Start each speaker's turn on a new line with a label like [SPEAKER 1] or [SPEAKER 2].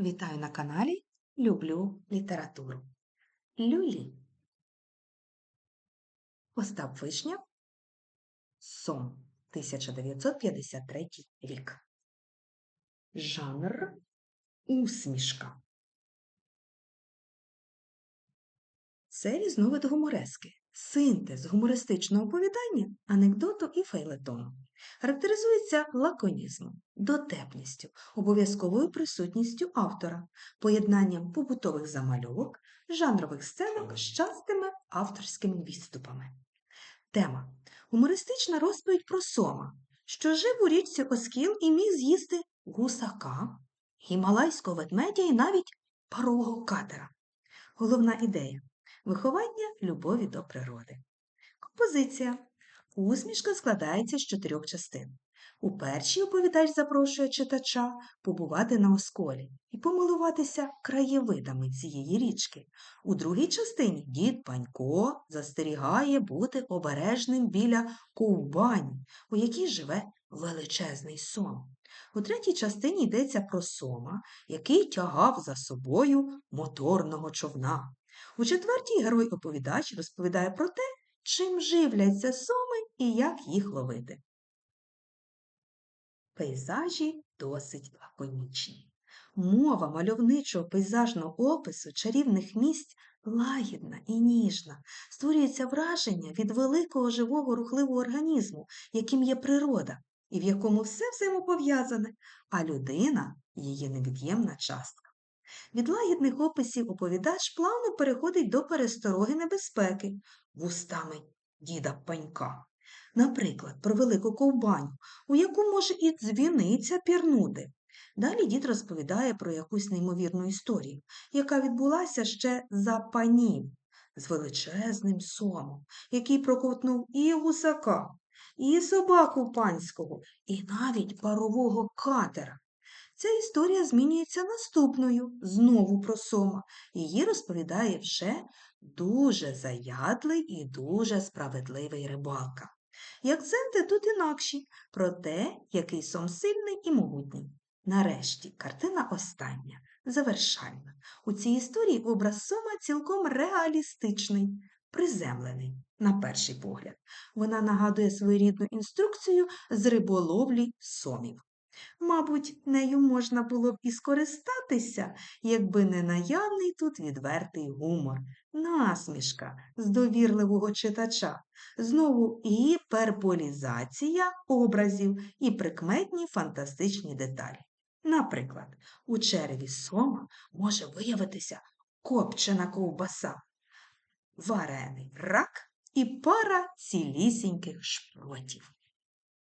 [SPEAKER 1] Вітаю на каналі Люблю літературу. Люлі. Остап Вишня. Сон. 1953 рік. Жанр усмішка. Це різновид гуморески. Синтез гумористичного оповідання, анекдоту і фейлетону. Характеризується лаконізмом, дотепністю, обов'язковою присутністю автора, поєднанням побутових замальовок, жанрових сценок з частими авторськими відступами. Тема гумористична розповідь про сома, що жив у річці Оскіл і міг з'їсти гусака, гімалайського ведмедя і навіть парового катера. Головна ідея виховання любові до природи. Композиція. Усмішка складається з чотирьох частин. У першій оповідач запрошує читача побувати на осколі і помилуватися краєвидами цієї річки. У другій частині дід Панько застерігає бути обережним біля ковбані, у якій живе величезний сом. У третій частині йдеться про сома, який тягав за собою моторного човна. У четвертій герой-оповідач розповідає про те, чим живляться соми і як їх ловити. Пейзажі досить лаконічні. Мова мальовничого пейзажного опису чарівних місць лагідна і ніжна, створюється враження від великого живого рухливого організму, яким є природа, і в якому все взаємопов'язане, а людина її невід'ємна частка. Від лагідних описів оповідач плавно переходить до перестороги небезпеки вустами діда панька. Наприклад, про велику ковбаню, у яку може і дзвіниця пірнути. Далі дід розповідає про якусь неймовірну історію, яка відбулася ще за панів з величезним сомом, який проковтнув і гусака, і собаку панського, і навіть парового катера. Ця історія змінюється наступною, знову про сома. Її розповідає вже дуже заядлий і дуже справедливий рибалка. І акценти тут інакші про те, який сом сильний і могутній. Нарешті картина остання, завершальна. У цій історії образ сома цілком реалістичний, приземлений, на перший погляд. Вона нагадує своєрідну інструкцію з риболовлі сомів. Мабуть, нею можна було б і скористатися, якби не наявний тут відвертий гумор, насмішка з довірливого читача, знову гіперболізація образів і прикметні фантастичні деталі. Наприклад, у череві сома може виявитися копчена ковбаса, варений рак і пара цілісіньких шпротів.